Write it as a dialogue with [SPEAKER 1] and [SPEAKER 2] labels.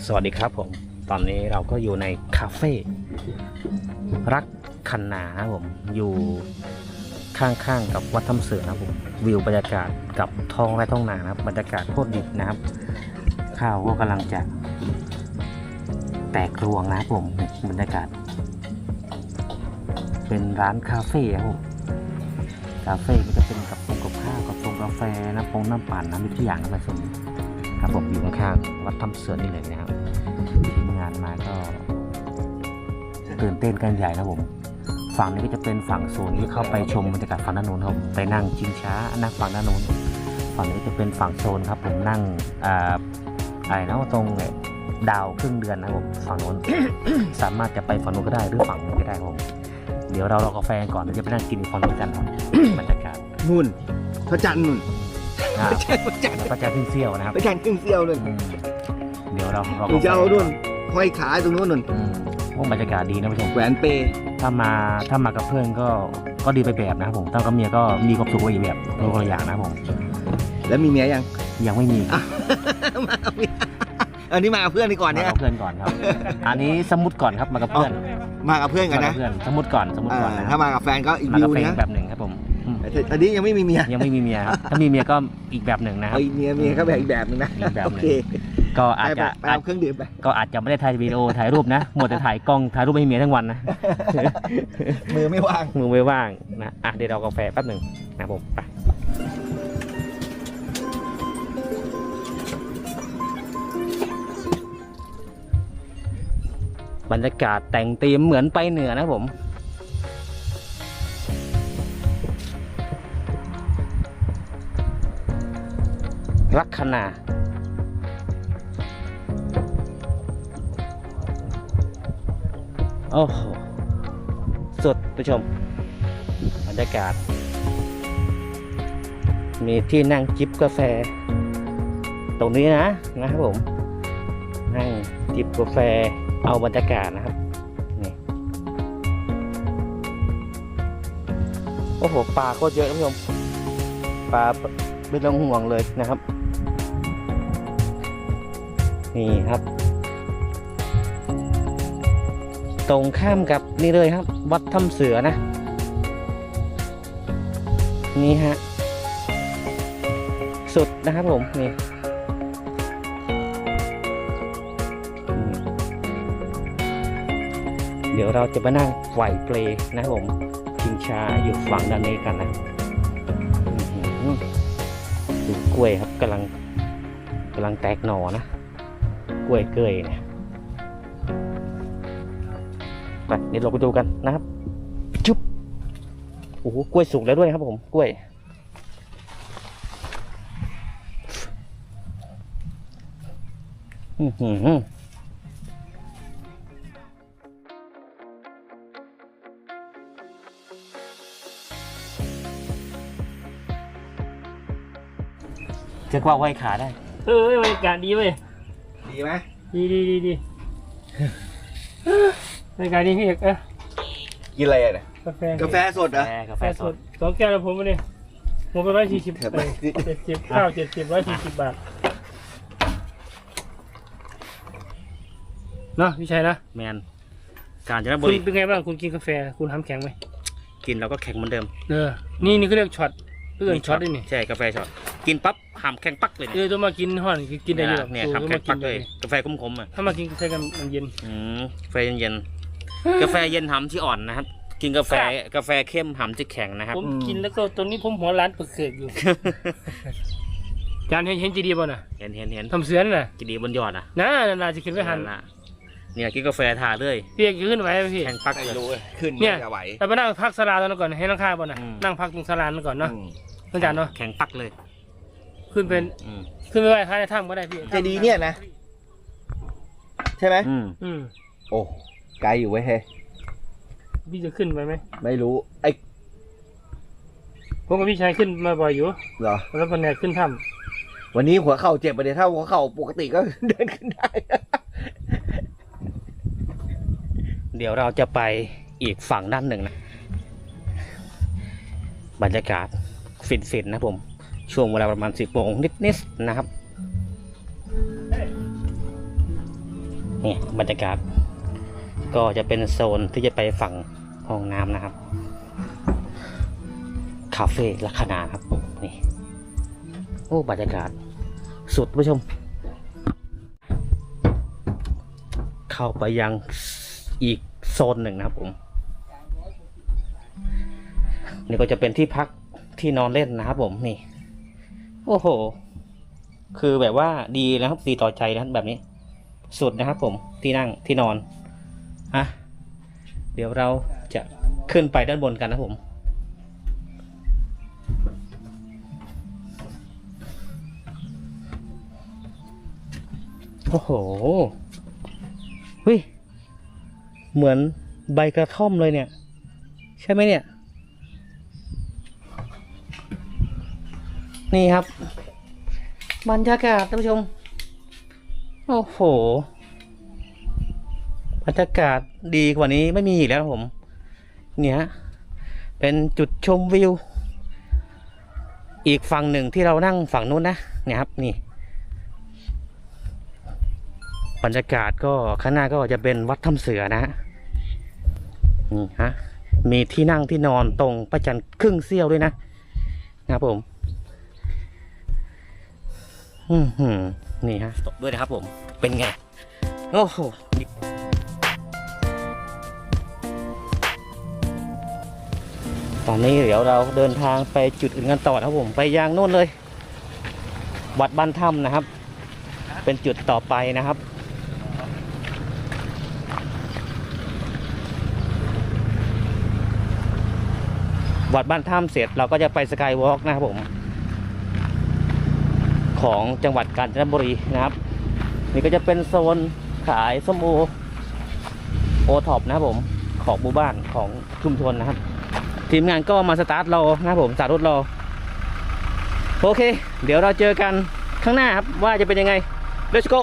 [SPEAKER 1] สวัสดีครับผม ตอนนี้เราก็อยู่ในคาเฟ่รักคันนาครับผม อยู่ข้างๆกับวัดถ้ำเสือนะผม วิวบรรยากาศกับท้องไร่ท้องนานะครับ บรรยากาศโคตรดีนะครับ ข้าวก็กำลังจะแตกรวงนะครับผมบรรยากาศ เป็นร้านคาเฟ่ครับผมคาเฟ่ก็จะเป็นกับปงกับข้าวกับปงกาแฟน้ำปงน้ำปั่นน้ำมิตรอย่างนะครับส่วนนี้ ครับผมอยู่ข้างๆวัดถ้ำเสือนี่เลยนะครับทีมงานมาก็ตื่นเต้นกันใหญ่นะผม ฝั่งนี้ก็จะเป็นฝั่งโซนที่เข้าไปชมบรรยากาศฝั่งด้านโน้นครับผมไปนั่งชิงช้านั่งฝั่งด้านโน้นฝั่งนี้จะเป็นฝั่งโซนครับ ผมนั่งอ่าอะไรนะตรงดาวครึ่งเดือนนะครับผมฝั่งโน้นสามารถจะไปฝั่งโน้นก็ได้หรือฝั่งนี้ก็ได้ครับผมเดี๋ยวเรารอกาแฟก่อนเดี๋ยวจะไปนั่งกินอีกฝั่งนึงกันครับบรรยากาศ
[SPEAKER 2] นุ่นพระจันทร์นุ่น
[SPEAKER 1] อ่า
[SPEAKER 2] พระจันทร์พระจันทร์
[SPEAKER 1] แล้วก็จะขึ้นเซี่ยวนะครับ
[SPEAKER 2] พระจันทร์ครึ่งเสี้ยวนุ่น
[SPEAKER 1] อืมเดี๋ยวเรารอ
[SPEAKER 2] ถึ
[SPEAKER 1] กางแฟ
[SPEAKER 2] จะเอา
[SPEAKER 1] ก่
[SPEAKER 2] นุ่
[SPEAKER 1] อน
[SPEAKER 2] นห้อยขาตรงนู้นนุ่น
[SPEAKER 1] อืมโอ้บรรยากาศดีนะผู้ชม
[SPEAKER 2] แหวนเปย์
[SPEAKER 1] ถ้ามาถ้ามากับเพื่อนก็ก็ดีไปแบบนะครับผมถ้ากับเมียก็มีความสุขไปอีกแบบคนละอย่างนะครับผม
[SPEAKER 2] แล้วมีเมียยัง
[SPEAKER 1] ยังไม่มี
[SPEAKER 2] มาเอาเมียอันนี้มากับเพื่อนดีก่อน
[SPEAKER 1] มา
[SPEAKER 2] เนี่ย
[SPEAKER 1] กับเพื่อนก่อนครับ อันนี้สมมติก่อนครับมากับเพื่อน
[SPEAKER 2] มากับเพื่อนกัน
[SPEAKER 1] มากั
[SPEAKER 2] นะ
[SPEAKER 1] บเพื่อนสมมติก่อนสมมติ
[SPEAKER 2] อ่า
[SPEAKER 1] ก่อนนะค
[SPEAKER 2] ถ้า
[SPEAKER 1] รับ
[SPEAKER 2] มากับแฟนก็อีก
[SPEAKER 1] มา
[SPEAKER 2] วิ
[SPEAKER 1] กับ
[SPEAKER 2] ว
[SPEAKER 1] แฟน
[SPEAKER 2] นะ
[SPEAKER 1] แบบหนึ่งครับผมอืม
[SPEAKER 2] แต่ตอนนี้ยังไม่มีเมีย
[SPEAKER 1] ยังไม่มีเมียครับถ้ามีเมียก็อีกแบบหนึ่งนะครับ
[SPEAKER 2] เอาอีกเมียเมียก็แบบอีกแบบหนึงนะ
[SPEAKER 1] อีกแบบหนึ่ง
[SPEAKER 2] โอเค
[SPEAKER 1] ก็อาจ
[SPEAKER 2] ไป
[SPEAKER 1] จะ
[SPEAKER 2] ไปเอาเครื่องดื่มไป
[SPEAKER 1] ก็อาจจะไม่ได้ถ่ายวิดีโอถ่ายรูปนะหมดแต่ถ่ายกล้องถ่ายรูปให้เมียทั้งวันนะ
[SPEAKER 2] มือไม่ว่าง
[SPEAKER 1] มือไม่ว่างนะอะเดี๋ยวเรากาแฟแป๊บหนึ่งนะครับผมไปบรรยากาศแต่งตีมเหมือนไปเหนือนะครับผม ลัคนาโอ้โหสุดผู้ชมบรรยากาศ มีที่นั่งจิบกาแฟ ตรงนี้นะนะครับผม นั่งจิบกาแฟเอาบรรยากาศนะครับนี่โอ้โหปลาโคตรเยอะท่านผู้ชมปลาไม่ต้องห่วงเลยนะครับ นี่ครับ ตรงข้ามกับนี่เลยครับ วัดถ้ำเสือนะ นี่ฮะ สุดนะครับผม นี่เดี๋ยวเราจะไปนั่งไหวเปลนะครับผมชิงชาอยู่ฝั่งด้านนี้กันนะดูกล้วยครับกำลังกำลังแตกหน่อนะ ล้วยเกยเนี่ยไปเดี๋ยวเราไปดูกันนะครับจุ๊บโอ้โหกล้วยสุกแล้วด้วยครับผมกล้วยอื้อจะกว่าไว้ขาได้
[SPEAKER 3] เออบรรยากาศดีเว้ย
[SPEAKER 2] ดีไหม
[SPEAKER 3] ดีดีดีดีบรรยากาศดีพี่เอกเอะ
[SPEAKER 2] กินอะไรอะเนี่ย
[SPEAKER 3] กาแฟ
[SPEAKER 2] กาแฟสดเหรอ
[SPEAKER 1] แฟกา
[SPEAKER 3] แฟ
[SPEAKER 1] แฟ
[SPEAKER 3] ส
[SPEAKER 1] ส
[SPEAKER 3] ด
[SPEAKER 1] ด
[SPEAKER 3] สองแก้วแล้วผมมาเนี่ยผมไปร้อยสี่สิบ
[SPEAKER 2] ครับ
[SPEAKER 3] เจ็ดสิบข้าวเจ็ดสิบร้อยสี่สิบบาทเนาะพี่ชัยนะ
[SPEAKER 1] แมนการจะบุ
[SPEAKER 3] คุณ
[SPEAKER 1] รี
[SPEAKER 3] เป็นไงบ้างคุณกินกาแฟ คุณทำแข็งไหม
[SPEAKER 1] กินแล้วก็แข็งเหมือนเดิม
[SPEAKER 3] เออนี่นี่เขาเรียกช็อตเพื่อนช็อตด้วยนี่
[SPEAKER 1] ใช่กาแฟช็อต กินปั๊บหามแข็งปักเลย
[SPEAKER 3] เออต้องมากินห่อนกินได้เยอะ
[SPEAKER 1] เนี่ย
[SPEAKER 3] โอ้
[SPEAKER 1] หาม
[SPEAKER 3] ต้อง
[SPEAKER 1] แข็
[SPEAKER 3] มางกิ
[SPEAKER 1] ปั
[SPEAKER 3] น
[SPEAKER 1] ก
[SPEAKER 3] เล
[SPEAKER 1] เลยยกาแฟขมๆอะ
[SPEAKER 3] ถ้ามากินกาแฟกันมันเย็น
[SPEAKER 1] อืมกาแฟเย็นๆกาแฟเย็นหำที่อ่อนนะครับ กินกาแฟกาแฟเข้มหำที่แข็งนะครับ
[SPEAKER 3] ผมกินแล้วก็ตอนนี้ผมหัวร้านเปิดเกิดอยู่จานเห็นเห็นจีดีป่ะน่ะ
[SPEAKER 1] เห็นเห็นเห็น
[SPEAKER 3] ทำเสือนั่นน่ะ
[SPEAKER 1] กินดีบนยอดอะ
[SPEAKER 3] น่าน่าจะขึ้นไปหัน
[SPEAKER 1] นั่นล่ะเนี่ยกินกาแฟทาเลย
[SPEAKER 3] พี่เอกขึ้นไหวไหมพี่
[SPEAKER 1] แข็งปัก
[SPEAKER 2] ไม่
[SPEAKER 1] เลย
[SPEAKER 2] รู้เลยขึ้น
[SPEAKER 3] เนี่
[SPEAKER 2] เนี่ยยไหว
[SPEAKER 3] แต่ไปนั่งพักสลาตอนนั้นก่อนให้นั่งข้างบนนะ
[SPEAKER 1] อืม
[SPEAKER 3] นั่งพักตรงสลานั่นก่อนเนาะ
[SPEAKER 2] อืม
[SPEAKER 3] อาจารย์เนาะ
[SPEAKER 1] แข็งปักเลย
[SPEAKER 3] ขึ้นเป็น
[SPEAKER 1] อืม
[SPEAKER 3] ขึ้นไปไหว้พระในถ้ำก็ได้พี่
[SPEAKER 2] เจดีย์เนี่ยนะ ใช่ไหม
[SPEAKER 1] อืม
[SPEAKER 3] อืม
[SPEAKER 2] โอ้ไกลอยู่เว้ยเฮ้ย
[SPEAKER 3] พี่จะขึ้นไปไหม
[SPEAKER 2] ไม่รู้ไอ้
[SPEAKER 3] ผมกับพี่ชายขึ้นมาบ่อยอยู่
[SPEAKER 2] เหรอ
[SPEAKER 3] แล้ววันนี้ขึ้นถ้
[SPEAKER 2] วันนี้หัวเข่าเจ็บไปเดี๋ยวถ้าหัวเข่าปกติก็ เดินขึ้นได้
[SPEAKER 1] เดี๋ยวเราจะไปอีกฝั่งด้านหนึ่งนะ บรรยากาศ ฟินๆนะผม ช่วงเวลาประมาณสิบโมงนิดๆนะครับนี่บรรยากาศ ก็จะเป็นโซนที่จะไปฝั่งห้องน้ำนะครับ คาเฟ่ลักษณะครับนี่โอ้บรรยากาศสุดผู้ชม เข้าไปยังอีกโซนหนึ่งนะครับผมนี่ก็จะเป็นที่พักที่นอนเล่นนะครับผมนี่ โอ้โห คือแบบว่าดีนะครับดีต่อใจนะครับแบบนี้ สุดนะครับผมที่นั่งที่นอนอะเดี๋ยวเราจะขึ้นไปด้านบนกันนะผม โอ้โหเฮ้ย เหมือนใบกระท่อมเลยเนี่ย ใช่ไหมเนี่ย นี่ครับ บรรยากาศท่านผู้ชม โอ้โห บรรยากาศดีกว่านี้ไม่มีอีกแล้วผม เนี่ย เป็นจุดชมวิว อีกฝั่งหนึ่งที่เรานั่งฝั่งนู้นนะ เนี่ยครับ นี่ บรรยากาศก็ข้างหน้าก็จะเป็นวัดถ้ำเสือนะฮะนี่ฮะมีที่นั่งที่นอนตรงประจันครึ่งเสี้ยวด้วยนะนะครับผม นี่ฮะตกด้วยนะครับผม เป็นไง โอ้โหตอนนี้เดี๋ยวเราเดินทางไปจุดอื่นกันต่อครับผม ไปยังโน่นเลย วัดบ้านถ้ำนะครับ เป็นจุดต่อไปนะครับวัดบ้านถ้ำเสร็จเราก็จะไปสกายวอล์กนะครับผม ของจังหวัดกาญจนบุรีนะครับ นี่ก็จะเป็นโซนขายส้มโอโอท็อปนะครับผมของหมู่บ้านของชุมชนนะครับ ทีมงานก็มาสตาร์ทรอนะครับผมสตาร์ทรถรอโอเค เดี๋ยวเราเจอกันข้างหน้าครับว่าจะเป็นยังไง let's go